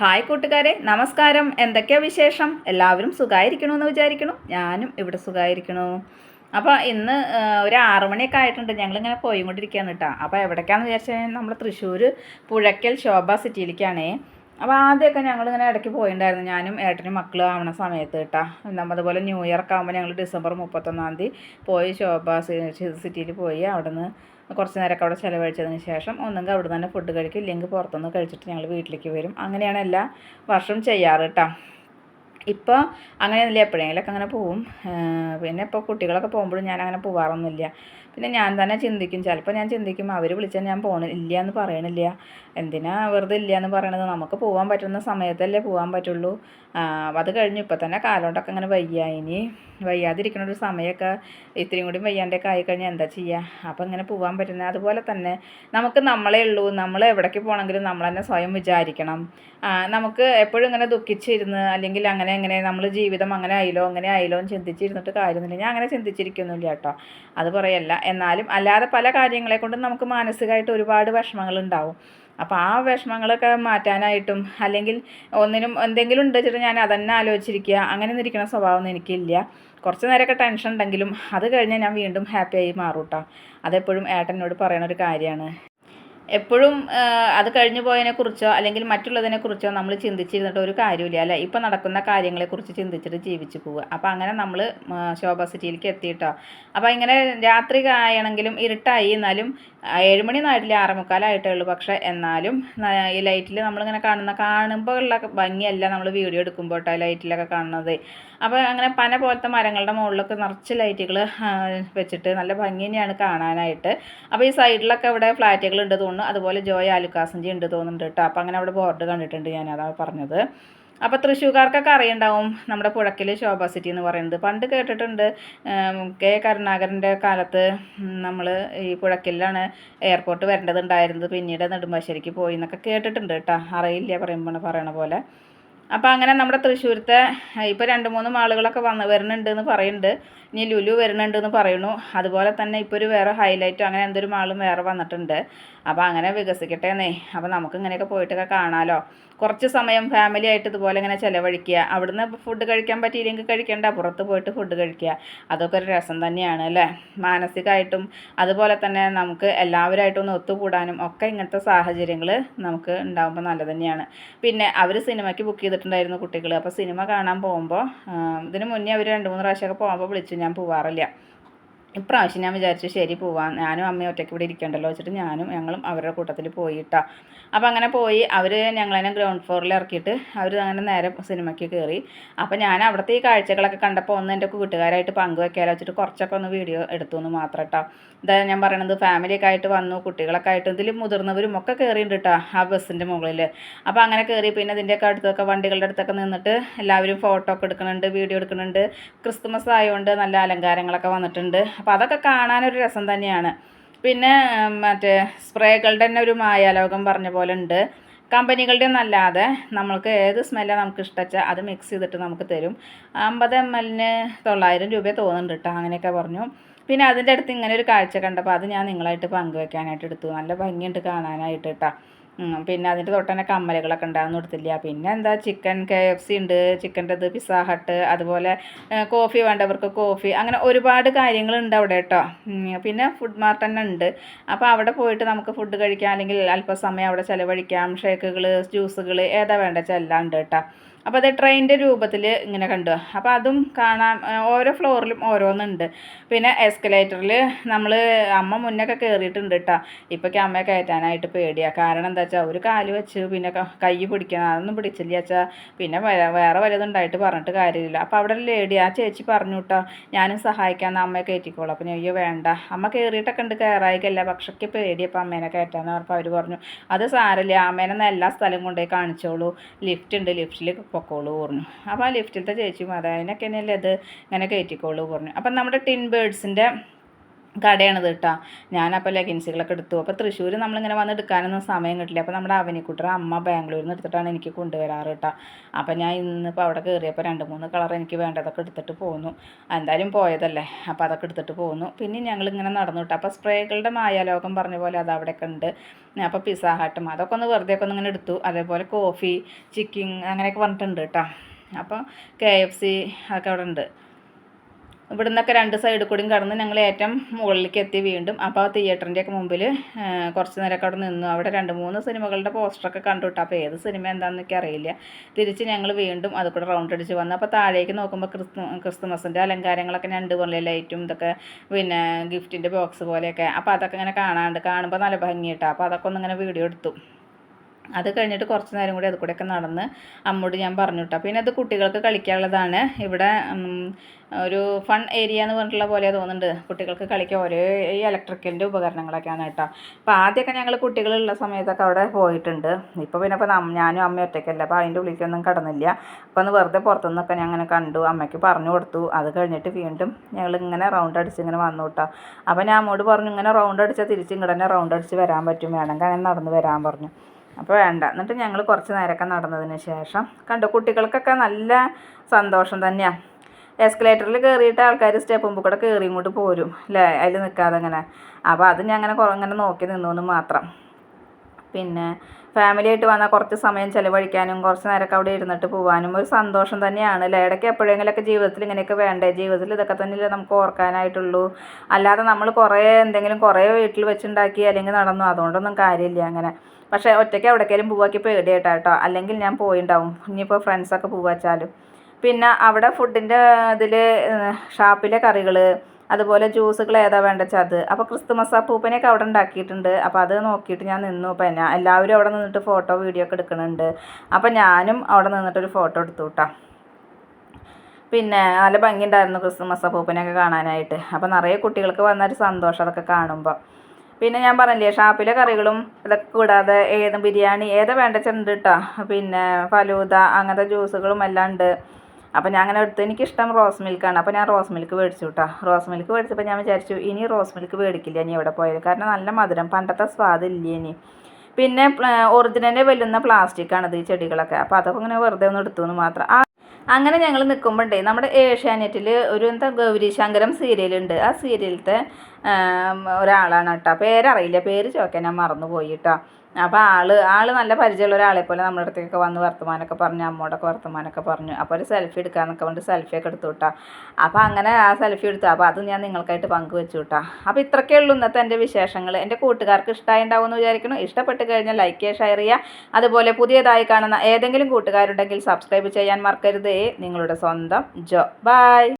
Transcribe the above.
Hi കൂട്ടുകാരെ നമസ്കാരം. എന്തൊക്കെയാ വിശേഷം? എല്ലാവരും സുഖമായിരിക്കണമെന്ന് വിചാരിക്കണം. ഞാനും ഇവിടെ സുഖമായിരിക്കണു അപ്പോൾ ഇന്ന് ഒരു ആറു മണിയൊക്കെ ആയിട്ടുണ്ട്. ഞങ്ങളിങ്ങനെ പോയി കൊണ്ടിരിക്കുകയാണ് കേട്ടോ. അപ്പോൾ എവിടേക്കാന്ന് വിചാരിച്ചു കഴിഞ്ഞാൽ നമ്മൾ തൃശ്ശൂർ പുഴയ്ക്കൽ ശോഭ സിറ്റിയിലേക്കാണേ. അപ്പോൾ ആദ്യമൊക്കെ ഞങ്ങളിങ്ങനെ ഇടയ്ക്ക് പോയിണ്ടായിരുന്നു. ഞാനും ഏട്ടനും മക്കളും ആവണ സമയത്ത് കേട്ടോ. നമ്മൾ അതുപോലെ ന്യൂ ഇയർ ഒക്കെ ആകുമ്പോൾ ഞങ്ങൾ ഡിസംബർ മുപ്പത്തൊന്നാം തീയതി പോയി ശോഭ സിറ്റിയിൽ പോയി അവിടെ നിന്ന് കുറച്ച് നേരമൊക്കെ അവിടെ ചിലവഴിച്ചതിന് ശേഷം ഒന്നെങ്കിൽ അവിടെ തന്നെ ഫുഡ് കഴിക്കും. ഇല്ലെങ്കിൽ പുറത്തുനിന്ന് കഴിച്ചിട്ട് ഞങ്ങൾ വീട്ടിലേക്ക് വരും. അങ്ങനെയാണ് എല്ലാ വർഷവും ചെയ്യാറ് കേട്ടോ ഇപ്പോൾ അങ്ങനെയൊന്നുമില്ല. എപ്പോഴെങ്കിലൊക്കെ അങ്ങനെ പോവും. പിന്നെ ഇപ്പോൾ കുട്ടികളൊക്കെ പോകുമ്പോഴും ഞാൻ അങ്ങനെ പോവാറൊന്നുമില്ല. പിന്നെ ഞാൻ തന്നെ ചിന്തിക്കും. ചിലപ്പോൾ ഞാൻ ചിന്തിക്കും അവർ വിളിച്ചാൽ ഞാൻ പോണില്ല എന്ന് പറയണില്ല. എന്തിനാ വെറുതെ ഇല്ല എന്ന് പറയണത്? നമുക്ക് പോകാൻ പറ്റുന്ന സമയത്തല്ലേ പോകാൻ പറ്റുള്ളൂ. അത് കഴിഞ്ഞ് ഇപ്പം തന്നെ കാലോണ്ടൊക്കെ അങ്ങനെ വയ്യ. ഇനി വയ്യാതിരിക്കണ ഒരു സമയമൊക്കെ ഇത്രയും കൂടി വയ്യാണ്ടൊക്കെ ആയിക്കഴിഞ്ഞാൽ എന്താ ചെയ്യുക അപ്പം ഇങ്ങനെ പോകാൻ പറ്റുന്ന അതുപോലെ തന്നെ നമുക്ക് നമ്മളേ ഉള്ളൂ. നമ്മൾ എവിടേക്ക് പോകണമെങ്കിലും നമ്മൾ തന്നെ സ്വയം വിചാരിക്കണം. നമുക്ക് എപ്പോഴും ഇങ്ങനെ ദുഃഖിച്ചിരുന്ന് അല്ലെങ്കിൽ അങ്ങനെ അങ്ങനെ നമ്മൾ ജീവിതം അങ്ങനെ ആയില്ലോ അങ്ങനെ ആയില്ലോ എന്ന് ചിന്തിച്ചിരുന്നിട്ട് കാര്യമൊന്നുമില്ല ഞാൻ അങ്ങനെ ചിന്തിച്ചിരിക്കുന്നില്ല കേട്ടോ. അത് പറയല്ല. എന്നാലും അല്ലാതെ പല കാര്യങ്ങളെ കൊണ്ടും നമുക്ക് മാനസികമായിട്ട് ഒരുപാട് വിഷമങ്ങൾ ഉണ്ടാവും അപ്പോൾ ആ വിഷമങ്ങളൊക്കെ മാറ്റാനായിട്ടും അല്ലെങ്കിൽ ഒന്നിനും എന്തെങ്കിലും ഉണ്ട് വെച്ചിട്ട് ഞാൻ അതന്നെ ആലോചിച്ചിരിക്കുക അങ്ങനെ ഇരിക്കുന്ന സ്വഭാവമൊന്നും എനിക്കില്ല. കുറച്ച് നേരമൊക്കെ ടെൻഷൻ ഉണ്ടെങ്കിലും അത് കഴിഞ്ഞാൽ ഞാൻ വീണ്ടും ഹാപ്പിയായി മാറും കേട്ടോ അതെപ്പോഴും ഏട്ടനോട് പറയണ ഒരു കാര്യമാണ്. എപ്പോഴും അത് കഴിഞ്ഞു പോയതിനെ കുറിച്ചോ അല്ലെങ്കിൽ മറ്റുള്ളതിനെ കുറിച്ചോ നമ്മൾ ചിന്തിച്ചിരുന്നിട്ട് ഒരു കാര്യമില്ല അല്ലേ? ഇപ്പം നടക്കുന്ന കാര്യങ്ങളെക്കുറിച്ച് ചിന്തിച്ചിട്ട് ജീവിച്ചു പോവുക. അപ്പോൾ അങ്ങനെ നമ്മൾ ശോഭ സിറ്റിയിലേക്ക് എത്തിയിട്ടോ. അപ്പോൾ ഇങ്ങനെ രാത്രി ആയണമെങ്കിലും ഇരുട്ടായി എന്നാലും ആ, ഏഴുമണി നാട്ടിൽ ആറുമുക്കാലായിട്ടേ ഉള്ളൂ പക്ഷെ എന്നാലും ഈ ലൈറ്റിൽ നമ്മളിങ്ങനെ കാണുന്ന കാണുമ്പോൾ ഉള്ള ഭംഗിയല്ല നമ്മൾ വീഡിയോ എടുക്കുമ്പോൾ കേട്ടോ ലൈറ്റിലൊക്കെ കാണുന്നത്. അപ്പോൾ അങ്ങനെ പന പോലത്തെ മരങ്ങളുടെ മുകളിലൊക്കെ നിറച്ച് ലൈറ്റുകൾ വെച്ചിട്ട് നല്ല ഭംഗി തന്നെയാണ് കാണാനായിട്ട്. അപ്പോൾ ഈ സൈഡിലൊക്കെ ഇവിടെ ഫ്ലാറ്റുകൾ ഉണ്ട് തോന്നുന്നു. അതുപോലെ ജോയ് ആലുക്കാസഞ്ചി ഉണ്ട് തോന്നുന്നുണ്ട് കേട്ടോ അപ്പോൾ അങ്ങനെ അവിടെ ബോർഡ് കണ്ടിട്ടുണ്ട് ഞാൻ അതാണ് പറഞ്ഞത്. അപ്പോൾ തൃശ്ശൂർക്കാർക്കൊക്കെ അറിയുണ്ടാവും നമ്മുടെ പുഴക്കിൽ ശോഭ സിറ്റി എന്ന് പറയുന്നത്. പണ്ട് കേട്ടിട്ടുണ്ട് കെ കരുണാകരന്റെ കാലത്ത് നമ്മൾ ഈ പുഴക്കിലാണ് എയർപോർട്ട് വരേണ്ടതുണ്ടായിരുന്നത്. പിന്നീട് നെടുമ്പാശ്ശേരിക്ക് പോയി എന്നൊക്കെ കേട്ടിട്ടുണ്ട് കേട്ടോ. അറിയില്ല പറയുമ്പോൾ പറയണ പോലെ. അപ്പോൾ അങ്ങനെ നമ്മുടെ തൃശ്ശൂരത്തെ ഇപ്പോൾ രണ്ട് മൂന്ന് മാളുകളൊക്കെ വന്ന് വരുന്നുണ്ട് എന്ന് പറയുന്നുണ്ട് ഇനി ലുലു വരുന്നുണ്ട് എന്ന് പറയുന്നു. അതുപോലെ തന്നെ ഇപ്പോൾ ഒരു വേറെ ഹൈലൈറ്റോ അങ്ങനെ എന്തൊരു മാളും വേറെ വന്നിട്ടുണ്ട്. അപ്പോൾ അങ്ങനെ വികസിക്കട്ടെ എന്നേ അപ്പോൾ നമുക്ക് ഇങ്ങനെയൊക്കെ പോയിട്ടൊക്കെ കാണാമല്ലോ കുറച്ച് സമയം ഫാമിലി ആയിട്ട് ഇതുപോലെ ഇങ്ങനെ ചിലവഴിക്കുക. അവിടുന്ന് ഫുഡ് കഴിക്കാൻ പറ്റിയില്ലെങ്കിൽ കഴിക്കേണ്ട. പുറത്ത് പോയിട്ട് ഫുഡ് കഴിക്കുക. അതൊക്കെ ഒരു രസം തന്നെയാണ് അല്ലേ? മാനസികമായിട്ടും അതുപോലെ തന്നെ നമുക്ക് എല്ലാവരുമായിട്ടും ഒന്ന് ഒത്തുകൂടാനും ഒക്കെ ഇങ്ങനത്തെ സാഹചര്യങ്ങൾ നമുക്ക് ഉണ്ടാകുമ്പോൾ നല്ലത് തന്നെയാണ്. പിന്നെ അവർ സിനിമയ്ക്ക് ബുക്ക് ചെയ്തിട്ടുണ്ടായിരുന്നു കുട്ടികൾ അപ്പോൾ സിനിമ കാണാൻ പോകുമ്പോൾ ഇതിന് മുന്നേ അവർ രണ്ട് മൂന്ന് പ്രാവശ്യമൊക്കെ പോകുമ്പോൾ വിളിച്ചു. ഞാൻ പോവാറില്ല. ഇപ്രാവശ്യം ഞാൻ വിചാരിച്ചു ശരി പോവാം. ഞാനും അമ്മയും ഒറ്റയ്ക്ക് ഇവിടെ ഇരിക്കണ്ടല്ലോ വെച്ചിട്ട് ഞാനും ഞങ്ങളും അവരുടെ കൂട്ടത്തിൽ പോയിട്ടാ. അപ്പോൾ അങ്ങനെ പോയി അവർ ഞങ്ങളതിനെ ഗ്രൗണ്ട് ഫ്ലോറിൽ ഇറക്കിയിട്ട് അവർ അങ്ങനെ നേരെ സിനിമയ്ക്ക് കയറി അപ്പോൾ ഞാൻ അവിടുത്തെ ഈ കാഴ്ചകളൊക്കെ കണ്ടപ്പോൾ ഒന്ന് എന്റെ കൂട്ടുകാരായിട്ട് പങ്കുവെക്കാലോ വെച്ചിട്ട് കുറച്ചൊക്കെ ഒന്ന് വീഡിയോ എടുത്തു എന്ന് മാത്രം കേട്ടോ ഇതാ ഞാൻ പറയണത് ഫാമിലിയൊക്കെ ആയിട്ട് വന്നു കുട്ടികളൊക്കെ ആയിട്ട് ഇതിൽ മുതിർന്നവരും ഒക്കെ കയറിയിട്ടുണ്ട് കേട്ടോ ആ ബസ്സിന്റെ മുകളിൽ അപ്പോൾ അങ്ങനെ കയറി പിന്നെ ഇതിന്റെയൊക്കെ അടുത്തൊക്കെ വണ്ടികളുടെ അടുത്തൊക്കെ നിന്നിട്ട് എല്ലാവരും ഫോട്ടോ ഒക്കെ എടുക്കുന്നുണ്ട് വീഡിയോ എടുക്കുന്നുണ്ട് ക്രിസ്മസ് ആയതുകൊണ്ട് നല്ല അലങ്കാരങ്ങളൊക്കെ വന്നിട്ടുണ്ട്. അപ്പോൾ അതൊക്കെ കാണാനൊരു രസം തന്നെയാണ്. പിന്നെ മറ്റേ സ്പ്രേകളുടെ തന്നെ ഒരു മായാലോകം പറഞ്ഞ പോലെ ഉണ്ട്. കമ്പനികളുടെ ഒന്നല്ലാതെ നമ്മൾക്ക് ഏത് സ്മെല്ലാണ് നമുക്ക് ഇഷ്ടച്ചാൽ അത് മിക്സ് ചെയ്തിട്ട് നമുക്ക് തരും. അമ്പത് എം എല്ലിന് തൊള്ളായിരം രൂപ തോന്നുന്നുണ്ട് കേട്ടോ അങ്ങനെയൊക്കെ പറഞ്ഞു. പിന്നെ അതിന്റെ അടുത്ത് ഇങ്ങനെ ഒരു കാഴ്ച കണ്ടപ്പോൾ അത് ഞാൻ നിങ്ങളായിട്ട് പങ്കുവെക്കാനായിട്ട് എടുത്തു. നല്ല ഭംഗിയുണ്ട് കാണാനായിട്ട് കേട്ടോ പിന്നെ അതിന്റെ തൊട്ട് തന്നെ കമ്മലുകളൊക്കെ ഉണ്ടാകുന്ന കൊടുത്തില്ല? പിന്നെ എന്താ ചിക്കൻ കെ എഫ് സി ഉണ്ട്. ചിക്കന്റെ ഇത് പിസ്സ ഹട്ട് അതുപോലെ കോഫി വേണ്ടവർക്ക് കോഫി അങ്ങനെ ഒരുപാട് കാര്യങ്ങളുണ്ട് അവിടെ കേട്ടോ. പിന്നെ ഫുഡ് മാർട്ട് തന്നെ ഉണ്ട്. അപ്പോൾ അവിടെ പോയിട്ട് നമുക്ക് ഫുഡ് കഴിക്കാം. അല്ലെങ്കിൽ അല്പസമയം അവിടെ ചിലവഴിക്കാം. ഷേക്കുകൾ ജ്യൂസുകൾ ഏതാ വേണ്ട വെച്ചാൽ എല്ലാം ഉണ്ട് കേട്ടോ. അപ്പോൾ അത് ട്രെയിനിന്റെ രൂപത്തിൽ ഇങ്ങനെ കണ്ടു. അപ്പോൾ അതും കാണാം. ഓരോ ഫ്ലോറിലും ഓരോന്നുണ്ട്. പിന്നെ എസ്കലേറ്ററിൽ നമ്മൾ അമ്മ മുന്നൊക്കെ കയറിയിട്ടുണ്ട് കേട്ടോ ഇപ്പോഴൊക്കെ അമ്മയെ കയറ്റാനായിട്ട് പേടിയാണ് കാരണം എന്താ വെച്ചാൽ ഒരു കാൽ വെച്ച് പിന്നെ കൈ പിടിക്കണം. അതൊന്നും പിടിച്ചില്ല വെച്ചാൽ പിന്നെ വേറെ വലുതുണ്ടായിട്ട് പറഞ്ഞിട്ട് കാര്യമില്ല. അപ്പോൾ അവിടെ ഒരു ലേഡി ആ ചേച്ചി പറഞ്ഞു കേട്ടോ ഞാനും സഹായിക്കാമെന്ന് അമ്മയെ കയറ്റിക്കോളൂ. അപ്പോൾ അയ്യോ വേണ്ട. അമ്മ കയറിയിട്ടൊക്കെ ഉണ്ട്. കയറായിക്കല്ല പക്ഷേ പേടിയപ്പോൾ അമ്മേനെ കയറ്റാന്ന് പറഞ്ഞപ്പോൾ അവർ പറഞ്ഞു. അത് സാരമില്ല. അമ്മേനെ എല്ലാ സ്ഥലം കൊണ്ടുപോയി കാണിച്ചോളൂ. ലിഫ്റ്റ് ഉണ്ട്. ലിഫ്റ്റിൽ പൊക്കോളൂ പറഞ്ഞു. അപ്പോൾ ആ ലിഫ്റ്റിലത്തെ ചേച്ചിയും മാതാവിനൊക്കെ അതിനൊക്കെ തന്നെയല്ലേ ഇങ്ങനെ കയറ്റിക്കോളൂ പറഞ്ഞു. അപ്പം നമ്മുടെ ടിൻ ബേഡ്സിന്റെ കടയാണിത് കേട്ടോ. ഞാനപ്പോൾ ലെഗിൻസുകളൊക്കെ എടുത്തു. അപ്പോൾ തൃശ്ശൂർ നമ്മളിങ്ങനെ വന്ന് എടുക്കാനൊന്നും സമയം കിട്ടില്ല. അപ്പോൾ നമ്മുടെ അവനിക്കുട്ടർ അമ്മ ബാംഗ്ലൂരിൽ നിന്ന് എടുത്തിട്ടാണ് എനിക്ക് കൊണ്ടുവരാറ് കേട്ടോ. അപ്പോൾ ഞാൻ ഇന്നിപ്പോൾ അവിടെ കയറിയപ്പോൾ രണ്ട് മൂന്ന് കളർ എനിക്ക് വേണ്ടതൊക്കെ എടുത്തിട്ട് പോന്നു. എന്തായാലും പോയതല്ലേ. അപ്പോൾ അതൊക്കെ എടുത്തിട്ട് പോന്നു. പിന്നെ ഞങ്ങൾ ഇങ്ങനെ നടന്നു കേട്ടോ. അപ്പോൾ സ്പ്രേകളുടെ മായാലോകം പറഞ്ഞ പോലെ അത് അവിടെയൊക്കെ ഉണ്ട്. അപ്പോൾ പിസ്സ ഹട്ടും അതൊക്കെ ഒന്ന് വെറുതെ ഒക്കെ ഒന്ന് ഇങ്ങനെ എടുത്തു. അതേപോലെ കോഫി ചിക്കിങ് അങ്ങനെയൊക്കെ പറഞ്ഞിട്ടുണ്ട് കേട്ടോ. അപ്പോൾ കെ എഫ് സി അതൊക്കെ അവിടെ ഉണ്ട്. ഇവിടുന്നൊക്കെ രണ്ട് സൈഡിൽ കൂടിയും കടന്ന് ഞങ്ങൾ ഏറ്റവും മുകളിലേക്ക് എത്തി വീണ്ടും. അപ്പോൾ ആ തിയേറ്ററിന്റെയൊക്കെ മുമ്പിൽ കുറച്ച് നേരമൊക്കെ അവിടെ നിന്നു. അവിടെ രണ്ട് മൂന്ന് സിനിമകളുടെ പോസ്റ്ററൊക്കെ കണ്ടു കിട്ടും അപ്പോൾ ഏത് സിനിമ എന്താണെന്നൊക്കെ അറിയില്ല. തിരിച്ച് ഞങ്ങൾ വീണ്ടും അത് കൂടെ റൗണ്ട് അടിച്ച് വന്നു. അപ്പോൾ താഴേക്ക് നോക്കുമ്പോൾ ക്രിസ്തു ക്രിസ്തുമസിന്റെ അലങ്കാരങ്ങളൊക്കെ രണ്ട് പോലെ ലൈറ്റും ഇതൊക്കെ പിന്നെ ഗിഫ്റ്റിന്റെ ബോക്സ് പോലെയൊക്കെ. അപ്പോൾ അതൊക്കെ ഇങ്ങനെ കാണാണ്ട് കാണുമ്പോൾ നല്ല ഭംഗിയിട്ടാണ് അപ്പോൾ അതൊക്കെ ഒന്നിങ്ങനെ വീഡിയോ എടുത്തു. അത് കഴിഞ്ഞിട്ട് കുറച്ച് നേരം കൂടി അത് കൂടെയൊക്കെ നടന്ന് അമ്മോട് ഞാൻ പറഞ്ഞു കേട്ടോ പിന്നെ അത് കുട്ടികൾക്ക് കളിക്കാനുള്ളതാണ്. ഇവിടെ ഒരു ഫൺ ഏരിയ എന്ന് പറഞ്ഞിട്ടുള്ള പോലെ തോന്നുന്നുണ്ട്. കുട്ടികൾക്ക് കളിക്കാൻ ഓരോ ഈ ഇലക്ട്രിക്കലിന്റെ ഉപകരണങ്ങളൊക്കെയാണ് കേട്ടോ അപ്പോൾ ആദ്യമൊക്കെ ഞങ്ങൾ കുട്ടികളുള്ള സമയത്തൊക്കെ അവിടെ പോയിട്ടുണ്ട്. ഇപ്പോൾ പിന്നെ ഇപ്പോൾ ഞാനും അമ്മയും ഒറ്റയ്ക്കല്ല. അപ്പോൾ അതിന്റെ ഉള്ളിലേക്കൊന്നും കടന്നില്ല. അപ്പോൾ ഒന്ന് വെറുതെ പുറത്തുനിന്നൊക്കെ ഞാൻ അങ്ങനെ കണ്ടു. അമ്മയ്ക്ക് പറഞ്ഞു കൊടുത്തു. അത് കഴിഞ്ഞിട്ട് വീണ്ടും ഞങ്ങൾ ഇങ്ങനെ റൗണ്ട് അടിച്ച് ഇങ്ങനെ വന്നു കേട്ടോ അപ്പോൾ ഞാൻ അമ്മോട് പറഞ്ഞു ഇങ്ങനെ റൗണ്ട് അടിച്ചാൽ തിരിച്ച് ഇങ്ങോട്ട് തന്നെ റൗണ്ട് അടിച്ച് വരാൻ പറ്റും. വേണമെങ്കിൽ അങ്ങനെ നടന്ന് വരാൻ പറഞ്ഞു. അപ്പോൾ വേണ്ട. എന്നിട്ട് ഞങ്ങൾ കുറച്ച് നേരമൊക്കെ നടന്നതിന് ശേഷം കണ്ടു കുട്ടികൾക്കൊക്കെ നല്ല സന്തോഷം തന്നെയാണ് എസ്കലേറ്ററിൽ കയറിയിട്ട് ആൾക്കാർ സ്റ്റെപ്പും കൂടെ കയറി ഇങ്ങോട്ട് പോരും അല്ലേ അതിൽ നിൽക്കാതെ അങ്ങനെ അപ്പോൾ അത് ഞാൻ അങ്ങനെ കുറങ്ങനെ നോക്കി നിന്നു മാത്രം. പിന്നെ ഫാമിലി ആയിട്ട് വന്നാൽ കുറച്ച് സമയം ചിലവഴിക്കാനും കുറച്ച് നേരമൊക്കെ അവിടെ ഇരുന്നിട്ട് പോകാനും ഒരു സന്തോഷം തന്നെയാണ് അല്ലേ ഇടയ്ക്ക് എപ്പോഴെങ്കിലുമൊക്കെ ജീവിതത്തിൽ ഇങ്ങനെയൊക്കെ വേണ്ടേ? ജീവിതത്തിൽ ഇതൊക്കെ തന്നെയല്ലേ നമുക്ക് ഓർക്കാനായിട്ടുള്ളൂ. അല്ലാതെ നമ്മൾ കുറേ എന്തെങ്കിലും കുറേ വീട്ടിൽ വെച്ചുണ്ടാക്കി അല്ലെങ്കിൽ നടന്നു അതുകൊണ്ടൊന്നും കാര്യമില്ല അങ്ങനെ. പക്ഷേ ഒറ്റയ്ക്ക് എവിടേക്കെങ്കിലും പോവാക്കി പേടിയായിട്ടാ കേട്ടോ. അല്ലെങ്കിൽ ഞാൻ പോയിണ്ടാവും. ഇനിയിപ്പോൾ ഫ്രണ്ട്സൊക്കെ പോവാച്ചാലും. പിന്നെ അവിടെ ഫുഡിന്റെ ഇതിൽ ഷാപ്പിലെ കറികൾ അതുപോലെ ജ്യൂസുകൾ ഏതാ വേണ്ടച്ചാൽ അത്. അപ്പോൾ ക്രിസ്തുമസ് അപ്പൂപ്പനെയൊക്കെ അവിടെ ഉണ്ടാക്കിയിട്ടുണ്ട്. അപ്പോൾ അത് നോക്കിയിട്ട് ഞാൻ നിന്നു. അപ്പോൾ ഞാൻ എല്ലാവരും അവിടെ നിന്നിട്ട് ഫോട്ടോ വീഡിയോ ഒക്കെ എടുക്കുന്നുണ്ട് അപ്പോൾ ഞാനും അവിടെ നിന്നിട്ടൊരു ഫോട്ടോ എടുത്തു കേട്ടോ പിന്നെ നല്ല ഭംഗിയുണ്ടായിരുന്നു ക്രിസ്തുമസ് അപ്പൂപ്പനെയൊക്കെ കാണാനായിട്ട്. അപ്പോൾ നിറയെ കുട്ടികൾക്ക് വന്നൊരു സന്തോഷം അതൊക്കെ കാണുമ്പോൾ പിന്നെ ഞാൻ പറഞ്ഞില്ലേ ഷാപ്പിലെ കറികളും ഇതൊക്കെ കൂടാതെ ഏത് ബിരിയാണി ഏതാ വേണ്ടച്ചുണ്ട് കേട്ടോ പിന്നെ ഫലൂദ അങ്ങനത്തെ ജ്യൂസുകളും എല്ലാം ഉണ്ട്. അപ്പോൾ ഞാൻ അങ്ങനെ എടുത്തു എനിക്കിഷ്ടം റോസ് മിൽക്കാണ്. അപ്പോൾ ഞാൻ റോസ് മിൽക്ക് മേടിച്ചു കേട്ടോ റോസ് മിൽക്ക് മേടിച്ചപ്പോൾ ഞാൻ വിചാരിച്ചു ഇനി റോസ് മിൽക്ക് മേടിക്കില്ല ഇനി എവിടെ പോയാലും. കാരണം നല്ല മധുരം പണ്ടത്തെ സ്വാദില്ല ഇനി. പിന്നെ ഒറിജിനലിൽ വെല്ലുന്ന പ്ലാസ്റ്റിക്കാണ് ഈ ചെടികളൊക്കെ. അപ്പോൾ അതൊക്കെ ഇങ്ങനെ വെറുതെ ഒന്ന് എടുത്തു എന്ന് മാത്രം. അങ്ങനെ ഞങ്ങൾ നിൽക്കുമ്പോണ്ടേ നമ്മുടെ ഏഷ്യാനെറ്റിൽ ഒരു എന്താ ഗൗരീശങ്കരം സീരിയലുണ്ട്. ആ സീരിയലത്തെ ഒരാളാണ് കേട്ടോ. പേരറിയില്ല. പേര് ചോദിക്കാൻ ഞാൻ മറന്നു പോയി കേട്ടോ. അപ്പോൾ ആൾ ആൾ നല്ല പരിചയമുള്ള ഒരാളെ പോലെ നമ്മുടെ അടുത്തേക്ക് വന്ന് വർത്തമാനമൊക്കെ പറഞ്ഞു അമ്മോടൊക്കെ വർത്തമാനമൊക്കെ പറഞ്ഞു. അപ്പോൾ ഒരു സെൽഫി എടുക്കാമെന്നൊക്കെ പറഞ്ഞിട്ട് സെൽഫിയൊക്കെ എടുത്തു വിട്ടാ. അപ്പോൾ അങ്ങനെ ആ സെൽഫി എടുത്തു. അപ്പോൾ അത് ഞാൻ നിങ്ങൾക്കായിട്ട് പങ്കുവെച്ചു വിട്ടാ. അപ്പോൾ ഇത്രയൊക്കെ ഉള്ളൂ ഇന്നത്തെ എന്റെ വിശേഷങ്ങൾ എന്റെ കൂട്ടുകാർക്ക് ഇഷ്ടമായി ഉണ്ടാവുമെന്ന് വിചാരിക്കുന്നു. ഇഷ്ടപ്പെട്ട് കഴിഞ്ഞാൽ ലൈക്ക് ചെയ്യുക ഷെയർ ചെയ്യുക. അതുപോലെ പുതിയതായി കാണുന്ന ഏതെങ്കിലും കൂട്ടുകാരുണ്ടെങ്കിൽ സബ്സ്ക്രൈബ് ചെയ്യാൻ മറക്കരുതേ. നിങ്ങളുടെ സ്വന്തം ജോ. ബൈ